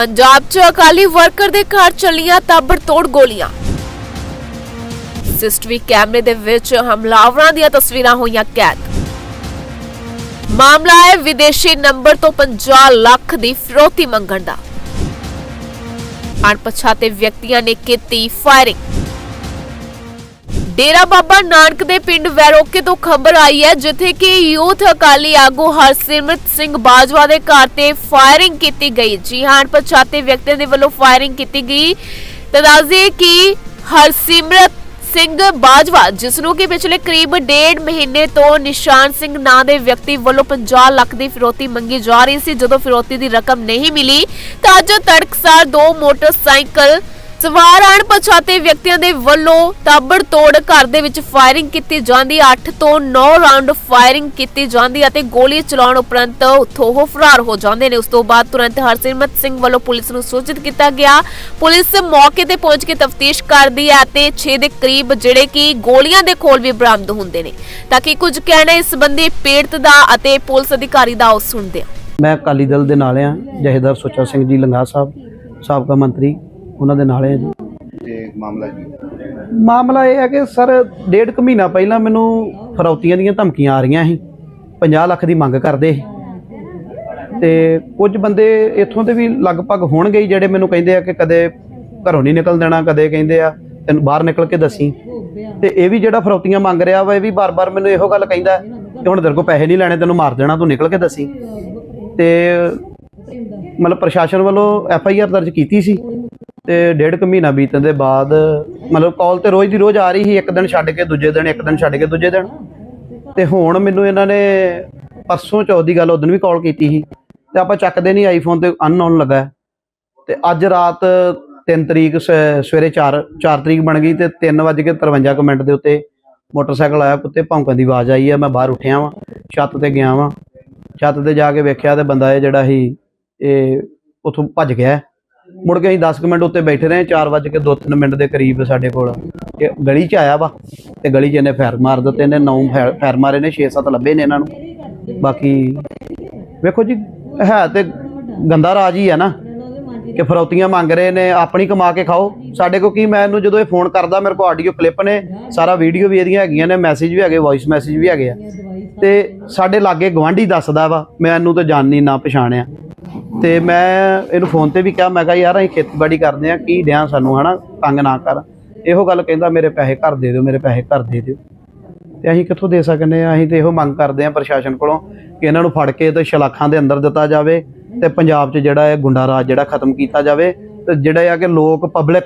ਪੰਜਾਬ 'ਚ ਅਕਾਲੀ ਵਰਕਰ ਦੇ ਘਰ ਚੱਲੀਆਂ ਤਾਬੜਤੋੜ ਗੋਲੀਆਂ। ਸਿਸਟਵੀ ਕੈਮਰੇ ਦੇ ਵਿੱਚ ਹਮਲਾਵਰਾਂ ਦੀਆਂ ਤਸਵੀਰਾਂ ਹੋਈਆਂ ਕੈਦ। ਮਾਮਲਾ ਹੈ ਵਿਦੇਸ਼ੀ ਨੰਬਰ ਤੋਂ 50 ਲੱਖ ਦੀ ਫਿਰੌਤੀ ਮੰਗਣ ਦਾ। ਅਣਪਛਾਤੇ ਵਿਅਕਤੀਆਂ ਨੇ ਕੀਤੀ ਫਾਇਰਿੰਗ। ਡੇਰਾ ਬਾਬਾ ਨਾਨਕ ਦੇ ਪਿੰਡ ਵੈਰੋਕੇ ਤੋਂ ਖਬਰ ਆਈ ਹੈ, ਜਿੱਥੇ ਕਿ ਯੂਥ ਅਕਾਲੀ ਆਗੂ ਹਰਸਿਮਰਤ ਸਿੰਘ ਬਾਜਵਾ ਦੇ ਘਰ ਤੇ ਫਾਇਰਿੰਗ ਕੀਤੀ ਗਈ। ਜੀ ਹਾਂ, ਪਛਾਤੇ ਵਿਅਕਤੀਆਂ ਦੇ ਵੱਲੋਂ ਫਾਇਰਿੰਗ ਕੀਤੀ ਗਈ। ਤਾਂ ਕਿ ਹਰਸਿਮਰਤ ਸਿੰਘ ਬਾਜਵਾ, ਜਿਸ ਨੂੰ ਕਿ ਪਿਛਲੇ ਕਰੀਬ ਡੇਢ ਮਹੀਨੇ ਤੋਂ ਨਿਸ਼ਾਨ ਸਿੰਘ ਨਾਂ ਦੇ ਵਿਅਕਤੀ ਵੱਲੋਂ 50 ਲੱਖ ਦੀ ਫਿਰੋਤੀ ਮੰਗੀ ਜਾ ਰਹੀ ਸੀ, ਜਦੋਂ ਫਿਰੋਤੀ ਦੀ ਰਕਮ ਨਹੀਂ ਮਿਲੀ, ਤਾਂ ਅੱਜ ਤੜਕਸਾਰ ਦੋ ਮੋਟਰਸਾਈਕਲ ਸਵਾਰ ਅਣਪਛਾਤੇ ਵਿਅਕਤੀਆਂ ਦੇ ਵੱਲੋਂ ਤਾਬੜਤੋੜ ਘਰ ਦੇ ਵਿੱਚ ਫਾਇਰਿੰਗ ਕੀਤੀ ਜਾਂਦੀ 8 ਤੋਂ 9 ਰਾਉਂਡ ਫਾਇਰਿੰਗ ਕੀਤੀ ਜਾਂਦੀ ਅਤੇ ਗੋਲੀ ਚਲਾਉਣ ਉਪਰੰਤ ਉੱਥੋਂ ਉਹ ਫਰਾਰ ਹੋ ਜਾਂਦੇ ਨੇ। ਉਸ ਤੋਂ ਬਾਅਦ ਤੁਰੰਤ ਹਰਸਿਮਰਤ ਸਿੰਘ ਵੱਲੋਂ ਪੁਲਿਸ ਨੂੰ ਸੂਚਿਤ ਕੀਤਾ ਗਿਆ। ਪੁਲਿਸ ਮੌਕੇ ਤੇ ਪਹੁੰਚ ਕੇ ਤਫਤੀਸ਼ ਕਰਦੀ ਹੈ ਤੇ 6 ਦੇ ਕਰੀਬ ਜਿਹੜੇ ਕਿ ਗੋਲੀਆਂ ਦੇ ਖੋਲ ਵੀ ਬਰਾਮਦ ਹੁੰਦੇ ਨੇ। ਤਾਂ ਕਿ ਕੁਝ ਕਹਿਣਾ ਇਸ ਸੰਬੰਧੀ ਪੀੜਤ ਦਾ ਅਤੇ ਪੁਲਿਸ ਅਧਿਕਾਰੀ ਦਾ ਉਹ ਸੁਣਦੇ ਹਾਂ ਮੈਂ ਅਕਾਲੀ ਦਲ ਦੇ ਨਾਲ ਆ ਜਹੇਦਾਰ ਸੁੱਚਾ ਸਿੰਘ ਜੀ ਲੰਗਾ ਸਾਹਿਬ, ਸਾਬਕਾ ਮੰਤਰੀ। ਉਹਨਾਂ ਦੇ ਨਾਲ। ਜੀ ਤੇ ਮਾਮਲਾ ਕੀ? ਮਾਮਲਾ ਇਹ ਹੈ ਕਿ ਸਰ ਡੇਢ ਕੁ ਮਹੀਨਾ ਪਹਿਲਾਂ ਮੈਨੂੰ ਫਰੌਤੀਆਂ ਦੀਆਂ ਧਮਕੀਆਂ ਆ ਰਹੀਆਂ ਸੀ। 50 ਲੱਖ ਦੀ ਮੰਗ ਕਰਦੇ ਸੀ। ਤੇ ਕੁਝ ਬੰਦੇ ਇੱਥੋਂ ਦੇ ਵੀ ਲਗਭਗ ਹੋਣਗੇ ਜਿਹੜੇ ਮੈਨੂੰ ਕਹਿੰਦੇ ਆ ਕਿ ਕਦੇ ਘਰੋਂ ਨਹੀਂ ਨਿਕਲ ਦੇਣਾ ਕਦੇ ਕਹਿੰਦੇ ਆ ਤੈਨੂੰ ਬਾਹਰ ਨਿਕਲ ਕੇ ਦੱਸੀ। ਤੇ ਇਹ ਵੀ ਜਿਹੜਾ ਫਰੌਤੀਆਂ ਮੰਗ ਰਿਹਾ ਵਾ ਇਹ ਵੀ ਬਾਰ-ਬਾਰ ਮੈਨੂੰ ਇਹੋ ਗੱਲ ਕਹਿੰਦਾ ਕਿ ਹੁਣ ਤੇਰੇ ਕੋਲ ਪੈਸੇ ਨਹੀਂ ਲੈਣੇ ਤੈਨੂੰ ਮਾਰ ਦੇਣਾ ਤੂੰ ਨਿਕਲ ਕੇ ਦੱਸੀ। ਤੇ ਮਤਲਬ ਪ੍ਰਸ਼ਾਸਨ ਵੱਲੋਂ ਐਫ ਆਈ ਆਰ ਦਰਜ ਕੀਤੀ ਸੀ। ਤੇ ਡੇਢ ਕੁ ਮਹੀਨਾ ਬੀਤਣ ਦੇ ਬਾਅਦ, ਮਤਲਬ ਕਾਲ ਤੇ ਰੋਜ਼ ਦੀ ਰੋਜ਼ ਆ ਰਹੀ ਸੀ, ਇੱਕ ਦਿਨ ਛੱਡ ਕੇ ਦੂਜੇ ਦਿਨ, ਇੱਕ ਦਿਨ ਛੱਡ ਕੇ ਦੂਜੇ ਦਿਨ। ਤੇ ਹੁਣ ਮੈਨੂੰ ਇਹਨਾਂ ਨੇ ਪਰਸੋਂ ਚੌਥ ਦੀ ਗੱਲ, ਉਦੋਂ ਵੀ ਕਾਲ ਕੀਤੀ ਸੀ। ਤੇ ਆਪਾਂ ਚੱਕਦੇ ਨਹੀਂ ਆਈਫੋਨ ਤੇ ਅਨਨੋਨ ਲੱਗਾ। ਹੈ। ਤੇ ਅੱਜ ਰਾਤ 3 ਤਰੀਕ, ਸ- ਸਵੇਰੇ 4 4 ਤਰੀਕ ਬਣ ਗਈ ਤੇ 3:53 ਕੁ ਮਿੰਟ ਦੇ ਉੱਤੇ ਮੋਟਰਸਾਈਕਲ ਆਇਆ, ਕੁੱਤੇ ਭੌਂਕਣ ਦੀ ਆਵਾਜ਼ ਆਈ ਹੈ ਮੈਂ ਬਾਹਰ ਉੱਠਿਆ ਵਾਂ, ਛੱਤ ਤੇ ਗਿਆ ਵਾਂ। ਛੱਤ ਤੇ ਜਾ ਕੇ ਵੇਖਿਆ ਤੇ ਬੰਦਾ ਇਹ ਜਿਹੜਾ ਸੀ, ਇਹ ਉਥੋਂ ਭੱਜ ਗਿਆ। ਮੁੜ ਕੇ ਅਸੀਂ 10 ਕੁ ਮਿੰਟ ਉੱਤੇ ਬੈਠੇ ਰਹੇ 4:02 ਮਿੰਟ ਦੇ ਕਰੀਬ ਸਾਡੇ ਕੋਲ ਇਹ ਗਲੀ 'ਚ ਆਇਆ ਵਾ ਤੇ ਗਲੀ 'ਚ ਇਹਨੇ ਫੈਰ ਮਾਰ ਦਿੱਤੇ, ਇਹਨੇ 9 ਫੈਰ ਮਾਰੇ ਨੇ 6-7 ਲੱਭੇ ਨੇ ਇਹਨਾਂ ਨੂੰ। ਬਾਕੀ ਵੇਖੋ ਜੀ, ਹੈ ਤੇ ਗੰਦਾ ਰਾਜ ਹੀ ਹੈ ਨਾ ਕਿ ਫਰੌਤੀਆਂ ਮੰਗ ਰਹੇ ਨੇ, ਆਪਣੀ ਕਮਾ ਕੇ ਖਾਓ। ਸਾਡੇ ਕੋ ਕੀ, ਮੈਂ ਇਹਨੂੰ ਜਦੋਂ ਇਹ ਫੋਨ ਕਰਦਾ, ਮੇਰੇ ਕੋ ਆਡੀਓ ਕਲਿੱਪ ਨੇ, ਸਾਰਾ ਵੀਡੀਓ ਵੀ ਇਹਦੀਆਂ ਹੈਗੀਆਂ ਨੇ ਮੈਸੇਜ ਵੀ ਹੈਗੇ ਵੌਇਸ ਮੈਸੇਜ ਵੀ ਹੈਗੇ ਆ। ਤੇ ਸਾਡੇ ਲਾਗੇ ਗਵਾਂਢੀ ਦੱਸਦਾ ਵਾ ਮੈਂ ਇਹਨੂੰ ਤਾਂ ਜਾਣਨੀ ਨਾ ਪਛਾਣਿਆ। ਤੇ ਮੈਂ ਇਹਨੂੰ ਫੋਨ ਤੇ ਵੀ ਕਿਹਾ, ਮੈਂ ਕਿਹਾ, ਯਾਰ, ਅਸੀਂ ਖੇਤੀਬਾੜੀ ਕਰਦੇ ਆ ਕੀ ਡਿਆਂ ਸਾਨੂੰ, ਹਨਾ? ਤੰਗ ਨਾ ਕਰ। ਇਹੋ ਗੱਲ ਕਹਿੰਦਾ, ਮੇਰੇ ਪੈਸੇ ਘਰ ਦੇ ਦਿਓ, ਮੇਰੇ ਪੈਸੇ ਘਰ ਦੇ ਦਿਓ। ਤੇ ਅਸੀਂ ਕਿੱਥੋਂ ਦੇ ਸਕਨੇ ਆ? ਅਸੀਂ ਤੇ ਇਹੋ ਮੰਗ ਕਰਦੇ ਆ ਪ੍ਰਸ਼ਾਸਨ ਕੋਲੋਂ ਕਿ ਇਹਨਾਂ ਨੂੰ ਫੜ ਕੇ ਤੇ ਸ਼ਲਾਖਾਂ ਦੇ ਅੰਦਰ ਦਿੱਤਾ ਜਾਵੇ ਤੇ ਪੰਜਾਬ 'ਚ ਜਿਹੜਾ ਇਹ ਗੁੰਡਾ ਰਾਜ ਜਿਹੜਾ ਖਤਮ ਕੀਤਾ ਜਾਵੇ ਤੇ ਜਿਹੜਾ ਆ ਕਿ ਲੋਕ ਪਬਲਿਕ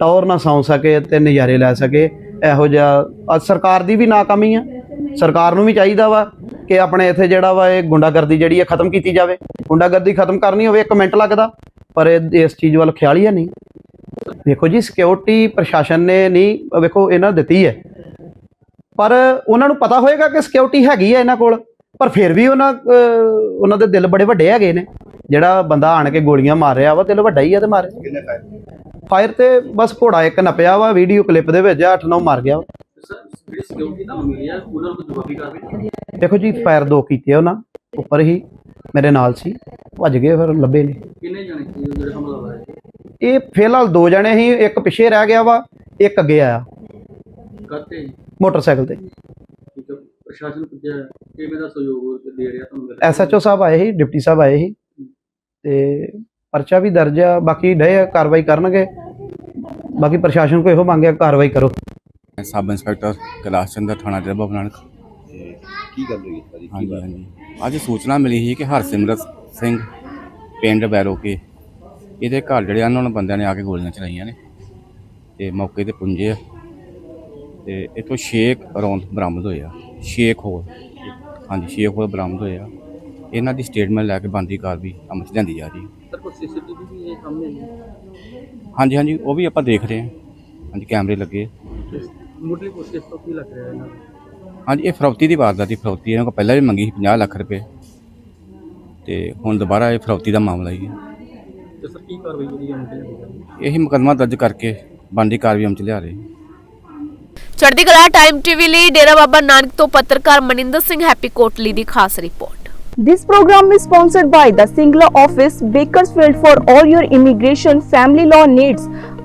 ਟੌਰ ਨਾ ਸੌਂ ਸਕੇ ਤੇ ਨਜ਼ਾਰੇ ਲੈ ਸਕੇ। ਇਹੋ ਜਿਹਾ ਸਰਕਾਰ ਦੀ ਵੀ ਨਾਕਾਮੀ ਆ। ਸਰਕਾਰ ਨੂੰ ਵੀ ਚਾਹੀਦਾ ਵਾ ਕਿ ਆਪਣੇ ਇੱਥੇ ਜਿਹੜਾ ਵਾ ਇਹ ਗੁੰਡਾਗਰਦੀ ਜਿਹੜੀ ਹੈ ਖਤਮ ਕੀਤੀ ਜਾਵੇ। ਗੁੰਡਾਗਰਦੀ ਖਤਮ ਕਰਨੀ ਹੋਵੇ ਇੱਕ ਮਿੰਟ ਲੱਗਦਾ ਪਰ ਇਸ ਚੀਜ਼ ਵੱਲ ਖਿਆਲ ਹੀ ਨਹੀਂ। ਦੇਖੋ ਜੀ ਸਿਕਿਉਰਿਟੀ ਪ੍ਰਸ਼ਾਸਨ ਨੇ ਨਹੀਂ ਵੇਖੋ ਇਹਨਾਂ ਦਿੱਤੀ ਹੈ। ਪਰ ਉਹਨਾਂ ਨੂੰ ਪਤਾ ਹੋਏਗਾ ਕਿ ਸਿਕਿਉਰਿਟੀ ਹੈਗੀ ਹੈ ਇਹਨਾਂ ਕੋਲ ਪਰ ਫਿਰ ਵੀ ਉਹਨਾਂ ਉਹਨਾਂ ਦੇ ਦਿਲ ਬੜੇ ਵੱਡੇ ਹੈਗੇ ਨੇ। ਜਿਹੜਾ ਬੰਦਾ ਆਣ ਕੇ ਗੋਲੀਆਂ ਮਾਰ ਰਿਹਾ ਵਾ ਦਿਲ ਵੱਡਾ ਹੀ ਆ ਤੇ ਮਾਰੇ ਫਾਇਰ? ਤੇ ਬਸ ਘੋੜਾ ਇੱਕ ਨਪਿਆ ਵਾ ਵੀਡੀਓ ਕਲਿੱਪ ਦੇ ਵਿੱਚ 8-9 ਮਾਰ ਗਿਆ ਸਿਕਿਉਰਿਟੀ ਤੁਹਾਨੂੰ ਮਿਲੀ ਹੈ ਉਹਨਾਂ ਨੂੰ ਜਵਾਬੀ ਕਾਰਵਾਈ ਦੇਖੋ ਜੀ ਫਾਇਰ ਦੋ ਕੀਤੇ ਉਹਨਾਂ ਉੱਪਰ ਹੀ ਮੇਰੇ ਨਾਲ ਸੀ ਭੱਜ ਗਏ ਫਿਰ ਲੱਭੇ ਨਹੀਂ ਕਿੰਨੇ ਜਾਣੇ ਸੀ ਜਿਹੜੇ ਹਮਲਾਵਰ ਹੈ ਇਹ ਫਿਲਹਾਲ ਦੋ ਜਣੇ ਸੀ ਇੱਕ ਪਿੱਛੇ ਰਹਿ ਗਿਆ ਵਾ ਇੱਕ ਅੱਗੇ ਆਇਆ। ਕਰਤੇ ਮੋਟਰਸਾਈਕਲ ਤੇ। ਪ੍ਰਸ਼ਾਸਨ ਪੁੱਜਿਆ ਕਿਵੇਂ ਦਾ ਸਹਿਯੋਗ ਦੇ ਰਿਹਾ ਤੁਹਾਨੂੰ ਐਸਐਚਓ ਸਾਹਿਬ ਆਏ ਸੀ ਡਿਪਟੀ ਸਾਹਿਬ ਆਏ ਸੀ। ਤੇ ਪਰਚਾ ਵੀ ਦਰਜ ਆ ਬਾਕੀ ਡੇ ਕਾਰਵਾਈ ਕਰਨਗੇ। ਬਾਕੀ ਪ੍ਰਸ਼ਾਸਨ ਕੋ ਇਹੋ ਮੰਗਿਆ ਕਾਰਵਾਈ ਕਰੋ। ਸਬ ਇੰਸਪੈਕਟਰ ਕੈਲਾਸ਼ ਚੰਦਰ ਥਾਣਾ ਡੇਰਾ ਬਾਬਾ ਨਾਨਕ। ਤੇ ਕੀ ਗੱਲ ਹੋਈ ਸਾਰੀ ਕੀ ਹਾਂਜੀ ਬਾਤ ਹਾਂਜੀ। ਅੱਜ ਸੂਚਨਾ ਮਿਲੀ ਸੀ ਕਿ ਹਰਸਿਮਰਤ ਸਿੰਘ ਪਿੰਡ ਬੈਰੋਕੇ ਇਹਦੇ ਘਰ ਜਿਹੜੇ ਆ ਉਹਨਾਂ ਬੰਦਿਆਂ ਨੇ ਆ ਕੇ ਗੋਲੀਆਂ ਚਲਾਈਆਂ ਨੇ ਤੇ ਮੌਕੇ ਤੇ ਪੁੰਜੇ ਆ। ਤੇ ਇਥੋਂ 6 ਰੌਂਦ ਬਰਾਮਦ ਹੋਏ ਆ। 6 ਖੋਲ ਹਾਂਜੀ 6 ਖੋਲ ਬਰਾਮਦ ਹੋਏ ਆ। ਇਹਨਾਂ ਦੀ ਸਟੇਟਮੈਂਟ ਲੈ ਕੇ ਬੰਦੀ ਕਾਰਵਾਈ ਅਮਲ 'ਚ ਲਿਆਂਦੀ ਜਾ ਰਹੀ ਹੈ। ਸਰ ਕੋਈ ਸੀਸੀਟੀਵੀ ਵੀ ਇਹ ਸਾਹਮਣੇ ਨਹੀਂ ਹਾਂਜੀ ਹਾਂਜੀ ਉਹ ਵੀ ਆਪਾਂ ਦੇਖ ਰਹੇ ਹਾਂ। ਹਾਂਜੀ ਕੈਮਰੇ ਲੱਗੇ। ਮੁੱਢਲੀ ਕੋਸ਼ਿਸ਼ ਤੋਂ ਕੀ ਲੱਗ ਰਿਹਾ ਇਹਨਾਂ ਨੂੰ? ਹਾਂਜੀ ਇਹ ਫਰੌਤੀ ਦੀ ਵਾਰਦਾਤ ਦੀ ਫਰੌਤੀ ਇਹਨਾਂ ਕੋਲ ਪਹਿਲਾਂ ਵੀ ਮੰਗੀ ਸੀ 50 ਲੱਖ ਰੁਪਏ। ਤੇ ਹੁਣ ਦੁਬਾਰਾ ਇਹ ਫਰੌਤੀ ਦਾ ਮਾਮਲਾ ਹੀ ਹੈ। ਤੇ ਸਰ ਕੀ ਕਾਰਵਾਈ ਜਿਹੜੀ ਹੈ ਮੁੱਢਲੀ ਇਹੀ ਮੁਕੱਦਮਾ ਦਰਜ ਕਰਕੇ ਬੰਦੀ ਕਾਰਵਾਈ ਅਮਲ ਚ ਲਿਆ ਰਹੇ। ਚੜ੍ਹਦੀ ਕਲਾ ਟਾਈਮ ਟੀਵੀ ਲਈ ਡੇਰਾ ਬਾਬਾ ਨਾਨਕ ਤੋਂ ਪੱਤਰਕਾਰ ਮਨਿੰਦਰ ਸਿੰਘ ਹੈਪੀ ਕੋਟਲੀ ਦੀ ਖਾਸ report. This program is sponsored by the Singla office, Bakersfield for all your immigration family law needs.